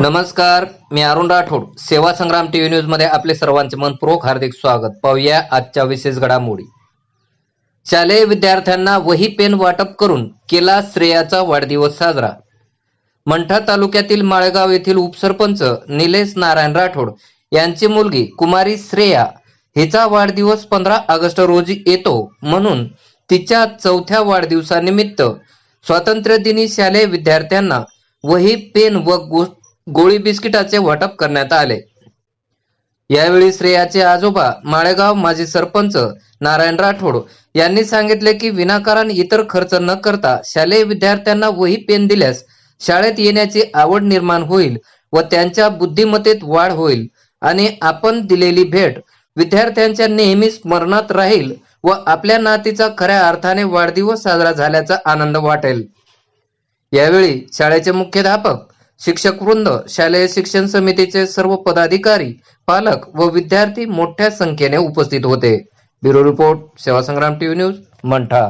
नमस्कार मी अरुण राठोड. सेवा संग्राम टीव्ही न्यूजमध्ये आपले सर्वांचे मनपूर्वक हार्दिक स्वागत. पाहूया आजच्या विशेष घडामोडी. शालेय विद्यार्थ्यांना वही पेन वाटप करून केला श्रेयाचा वाढदिवस साजरा. मंठा तालुक्यातील माळेगाव येथील उपसरपंच निलेश नारायण राठोड यांची मुलगी कुमारी श्रेया हिचा वाढदिवस पंधरा ऑगस्ट रोजी येतो म्हणून तिच्या चौथ्या वाढदिवसानिमित्त स्वातंत्र्य दिनी शालेय विद्यार्थ्यांना वही पेन व गो- गोळी बिस्किटाचे वाटप करण्यात आले. यावेळी श्रेयाचे आजोबा माळेगाव माजी सरपंच नारायण राठोड यांनी सांगितले की विनाकारण इतर खर्च न करता शालेय विद्यार्थ्यांना वही पेन दिल्यास शाळेत येण्याची आवड निर्माण होईल व त्यांच्या बुद्धिमत्तेत वाढ होईल आणि आपण दिलेली भेट विद्यार्थ्यांच्या नेहमी स्मरणात राहील व आपल्या नातीचा खऱ्या अर्थाने वाढदिवस साजरा झाल्याचा आनंद वाटेल. यावेळी शाळेचे मुख्याध्यापक शिक्षक वृंद शालेय शिक्षण समितीचे सर्व पदाधिकारी पालक व विद्यार्थी मोठ्या संख्येने उपस्थित होते. ब्युरो रिपोर्ट सेवा संग्राम टीव्ही न्यूज मंठा.